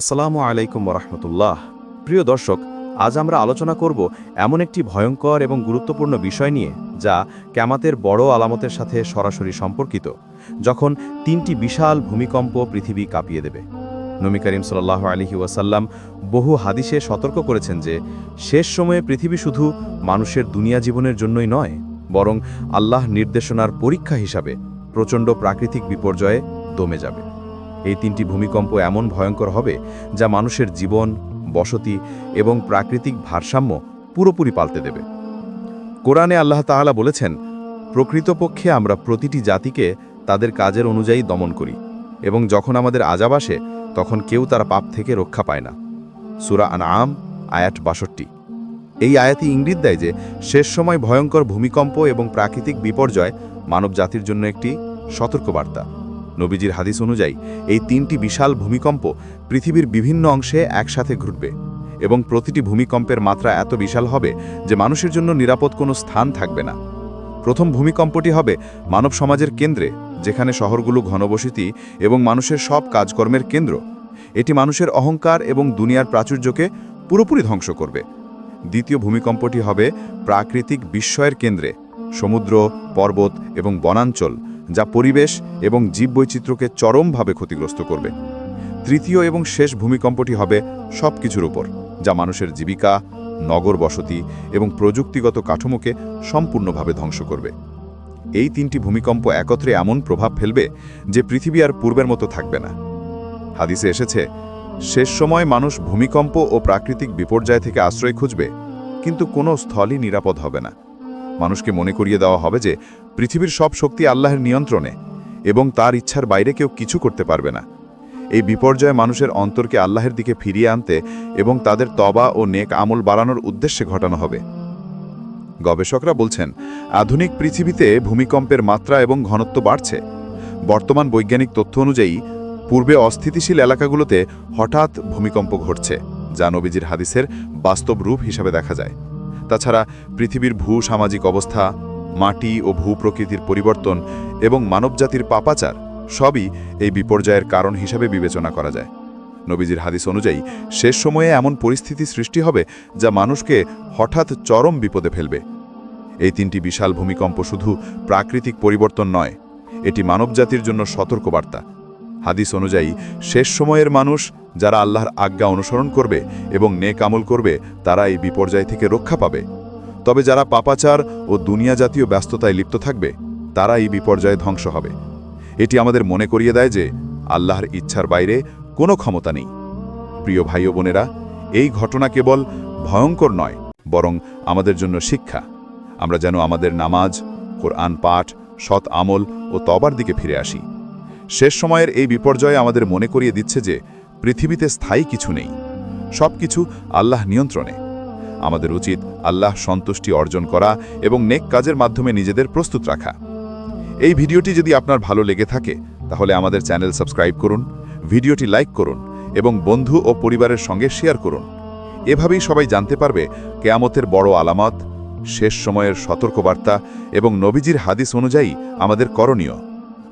আসসালামু আলাইকুম রহমতুল্লাহ প্রিয় দর্শক, আজ আমরা আলোচনা করব এমন একটি ভয়ঙ্কর এবং গুরুত্বপূর্ণ বিষয় নিয়ে, যা ক্যামাতের বড় আলামতের সাথে সরাসরি সম্পর্কিত, যখন তিনটি বিশাল ভূমিকম্প পৃথিবী কাঁপিয়ে দেবে। নবী করিম সাল্লাহ আলহি ওয়াসাল্লাম বহু হাদিসে সতর্ক করেছেন যে, শেষ সময়ে পৃথিবী শুধু মানুষের দুনিয়া জীবনের জন্যই নয়, বরং আল্লাহ নির্দেশনার পরীক্ষা হিসাবে প্রচণ্ড প্রাকৃতিক বিপর্যয়ে দমে যাবে। এই তিনটি ভূমিকম্প এমন ভয়ঙ্কর হবে যা মানুষের জীবন, বসতি এবং প্রাকৃতিক ভারসাম্য পুরোপুরি পাল্টে দেবে। কোরআনে আল্লাহ তাআলা বলেছেন, প্রকৃতপক্ষে আমরা প্রতিটি জাতিকে তাদের কাজের অনুযায়ী দমন করি এবং যখন আমাদের আজাব আসে, তখন কেউ তার পাপ থেকে রক্ষা পায় না। সুরা আম আয়াত বাষট্টি। এই আয়াতি ইঙ্গিত দেয় যে, শেষ সময় ভয়ঙ্কর ভূমিকম্প এবং প্রাকৃতিক বিপর্যয় মানব জাতির জন্য একটি সতর্কবার্তা। নবীজির হাদিস অনুযায়ী, এই তিনটি বিশাল ভূমিকম্প পৃথিবীর বিভিন্ন অংশে একসাথে ঘটবে এবং প্রতিটি ভূমিকম্পের মাত্রা এত বিশাল হবে যে মানুষের জন্য নিরাপদ কোনো স্থান থাকবে না। প্রথম ভূমিকম্পটি হবে মানব সমাজের কেন্দ্রে, যেখানে শহরগুলো ঘনবসতি এবং মানুষের সব কাজকর্মের কেন্দ্র। এটি মানুষের অহংকার এবং দুনিয়ার প্রাচুর্যকে পুরোপুরি ধ্বংস করবে। দ্বিতীয় ভূমিকম্পটি হবে প্রাকৃতিক বিস্ময়ের কেন্দ্রে, সমুদ্র, পর্বত এবং বনাঞ্চল যা পরিবেশ এবং জীববৈচিত্র্যকে চরমভাবে ক্ষতিগ্রস্ত করবে। তৃতীয় এবং শেষ ভূমিকম্পটি হবে সব কিছুর উপর, যা মানুষের জীবিকা, নগর বসতি এবং প্রযুক্তিগত কাঠামোকে সম্পূর্ণভাবে ধ্বংস করবে। এই তিনটি ভূমিকম্প একত্রে এমন প্রভাব ফেলবে যে পৃথিবী আর পূর্বের মতো থাকবে না। হাদিসে এসেছে, শেষ সময় মানুষ ভূমিকম্প ও প্রাকৃতিক বিপর্যয় থেকে আশ্রয় খুঁজবে, কিন্তু কোনো স্থলই নিরাপদ হবে না। মানুষকে মনে করিয়ে দেওয়া হবে যে পৃথিবীর সব শক্তি আল্লাহের নিয়ন্ত্রণে এবং তার ইচ্ছার বাইরে কেউ কিছু করতে পারবে না। এই বিপর্যয় মানুষের অন্তরকে আল্লাহের দিকে ফিরিয়ে আনতে এবং তাদের তবা ও নেক আমল বাড়ানোর উদ্দেশ্যে ঘটানো হবে। গবেষকরা বলছেন, আধুনিক পৃথিবীতে ভূমিকম্পের মাত্রা এবং ঘনত্ব বাড়ছে। বর্তমান বৈজ্ঞানিক তথ্য অনুযায়ী, পূর্বে অস্থিতিশীল এলাকাগুলোতে হঠাৎ ভূমিকম্প ঘটছে, যা নবীজির হাদিসের বাস্তব রূপ হিসাবে দেখা যায়। তাছাড়া পৃথিবীর ভূ সামাজিক অবস্থা, মাটি ও ভূ প্রকৃতির পরিবর্তন এবং মানবজাতির পাপাচার সবই এই বিপর্যয়ের কারণ হিসাবে বিবেচনা করা যায়। নবীজির হাদিস অনুযায়ী, শেষ সময়ে এমন পরিস্থিতি সৃষ্টি হবে যা মানুষকে হঠাৎ চরম বিপদে ফেলবে। এই তিনটি বিশাল ভূমিকম্প শুধু প্রাকৃতিক পরিবর্তন নয়, এটি মানবজাতির জন্য সতর্কবার্তা। হাদিস অনুযায়ী, শেষ সময়ের মানুষ যারা আল্লাহর আজ্ঞা অনুসরণ করবে এবং নেক আমল করবে তারা এই বিপর্যয় থেকে রক্ষা পাবে। তবে যারা পাপাচার ও দুনিয়া জাতীয় ব্যস্ততায় লিপ্ত থাকবে তারা এই বিপর্যয়ে ধ্বংস হবে। এটি আমাদের মনে করিয়ে দেয় যে, আল্লাহর ইচ্ছার বাইরে কোনো ক্ষমতা নেই। প্রিয় ভাই ও বোনেরা, এই ঘটনা কেবল ভয়ঙ্কর নয়, বরং আমাদের জন্য শিক্ষা। আমরা যেন আমাদের নামাজ, কোরআন পাঠ, সৎ আমল ও তবার দিকে ফিরে আসি। শেষ সময়ের এই বিপর্যয় আমাদের মনে করিয়ে দিচ্ছে যে পৃথিবীতে স্থায়ী কিছু নেই। সব কিছু আল্লাহ নিয়ন্ত্রণে। আমাদের উচিত আল্লাহ সন্তুষ্টি অর্জন করা এবং নেক কাজের মাধ্যমে নিজেদের প্রস্তুত রাখা। এই ভিডিওটি যদি আপনার ভালো লেগে থাকে, তাহলে আমাদের চ্যানেল সাবস্ক্রাইব করুন, ভিডিওটি লাইক করুন এবং বন্ধু ও পরিবারের সঙ্গে শেয়ার করুন। এভাবেই সবাই জানতে পারবে কেয়ামতের বড় আলামত, শেষ সময়ের সতর্কবার্তা এবং নবীজির হাদিস অনুযায়ী আমাদের করণীয়।